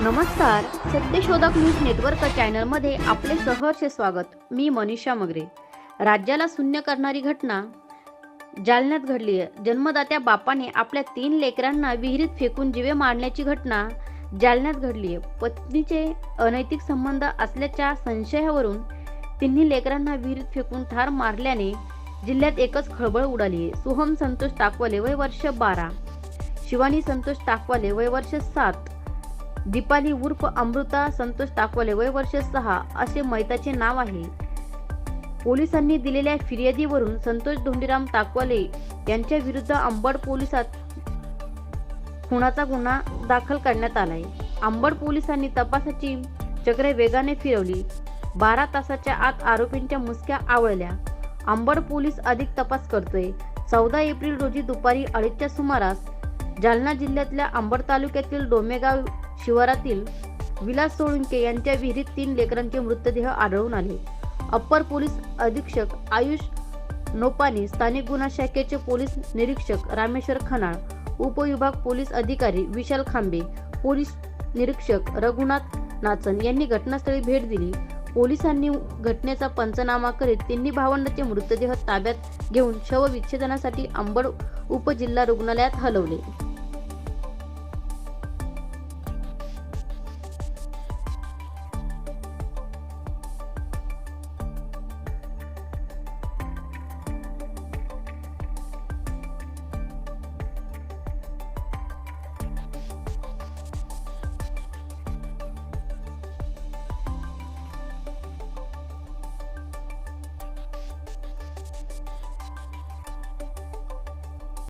नमस्कार सत्यशोधक news network चॅनलमध्ये आपले सहर्ष स्वागत. मी मनीषा मगरे. राज्याला शून्य करणारी घटना जालन्यात घडली आहे. जन्मदात्या बापाने आपल्या तीन लेकरांना विहिरीत फेकून जिवे मारण्याची घटना जालन्यात घडली आहे. पत्नीचे अनैतिक संबंध असल्याच्या संशयावरून तिन्ही लेकरांना विहिरीत फेकून ठार मारल्याने जिल्ह्यात एकच खळबळ उडाली आहे. सोहम संतोष टाकवाले वय वर्ष बारा. शिवानी संतोष टाकवाले वय वर्ष सात. दीपाली उर्फ अमृता संतोष टाकवाले वय वर्ष सहा असे मैताचे नाव आहे. पोलिसांनी दिलेल्या फिर्यादीवरून संतोष धोंडीराम टाकवाले यांच्या विरुद्ध अंबड पोलिसात खुनाचा गुन्हा दाखल करण्यात आलाय. अंबड पोलिसांनी तपासाची चक्रे वेगाने फिरवली. बारा तासाच्या आत आरोपींच्या मुसक्या आवळल्या. अंबड पोलीस अधिक तपास करतोय. चौदा एप्रिल रोजी दुपारी अडीचच्या सुमारास जालना जिल्ह्यातल्या अंबड तालुक्यातील डोमेगाव शिवारातील विलास सोळुंके यांच्या विहिरीत तीन लेकरांचे मृतदेह आढळून आले. अप्पर पोलीस अधीक्षक आयुष नोपानी स्थानिक गुन्हा शाखेचे पोलीस निरीक्षक रामेश्वर खनाळ उपविभाग पोलीस अधिकारी विशाल खांबे पोलीस निरीक्षक रघुनाथ नाचन यांनी घटनास्थळी भेट दिली. पोलिसांनी घटनेचा पंचनामा करीत तिन्ही भावंडाचे मृतदेह ताब्यात घेऊन शवविच्छेदनासाठी अंबड उपजिल्हा रुग्णालयात हलवले.